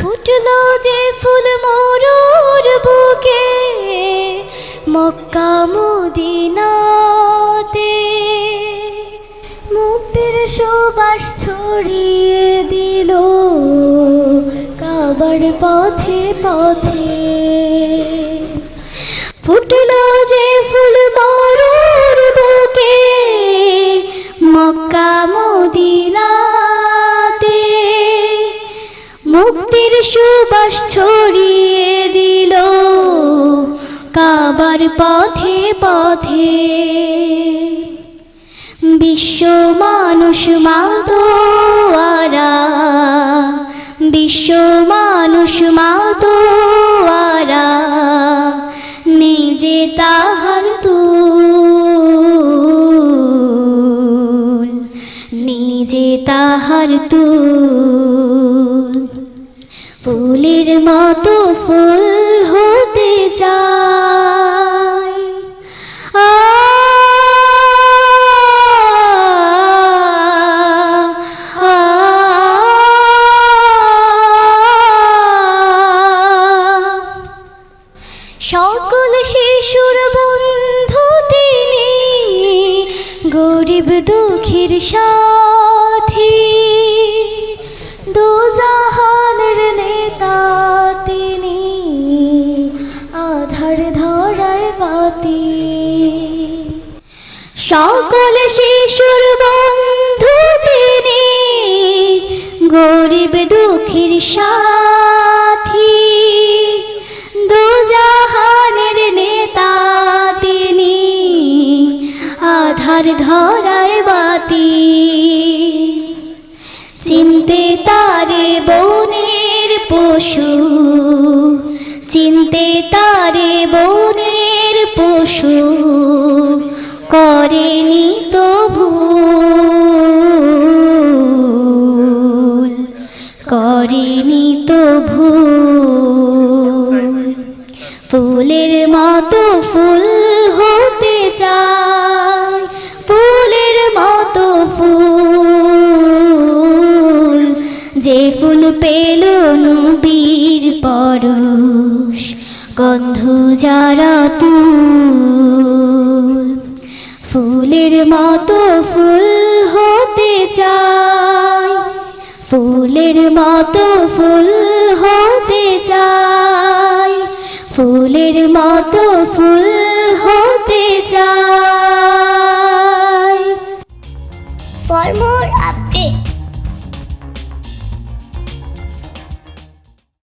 ফুটলো যে ফুল মোরর বুকে, মক্কা মদিনাতে। মুক্তির সুবাস ছড়িয়ে দিল কাবার পথে পথে। ফুটলো যে ফুল মোরর বুকে, মক্কা মদিনাতে। মুক্তির সুবাস ছড়িয়ে দিল কাবার পথে পথে। বিশ্ব মানুষ মাতোয়ারা, বিশ্ব মানুষ মাতোয়ারা, নিজে তাহার তুল, নিজে তাহার তুল। ফুলের মতো ফুল হতে আ, সকল শিশুর বন্ধু তিনি গরিব দুঃখীর সাথী দু বাতি সকল শিশুর বন্ধু তিনি, গরিব দুঃখীর সাথী। দু জাহানের নেতা তিনি, আধার ধরায় বাতি। চিনতে তারে বনের পশু, চিনতে তারে করেনি তো ভুল, করেনি তো ভুল ফুলের মতো ফুল হতে চায়, ফুলের মতো ফুল যে ফুল পেল নবীর পরশ, গন্ধ যারা তুল। ফুলের মতো ফুল হতে চাই। ফুলের মতো ফুল হতে চাই। ফুলের মতো ফুল হতে চাই। For more update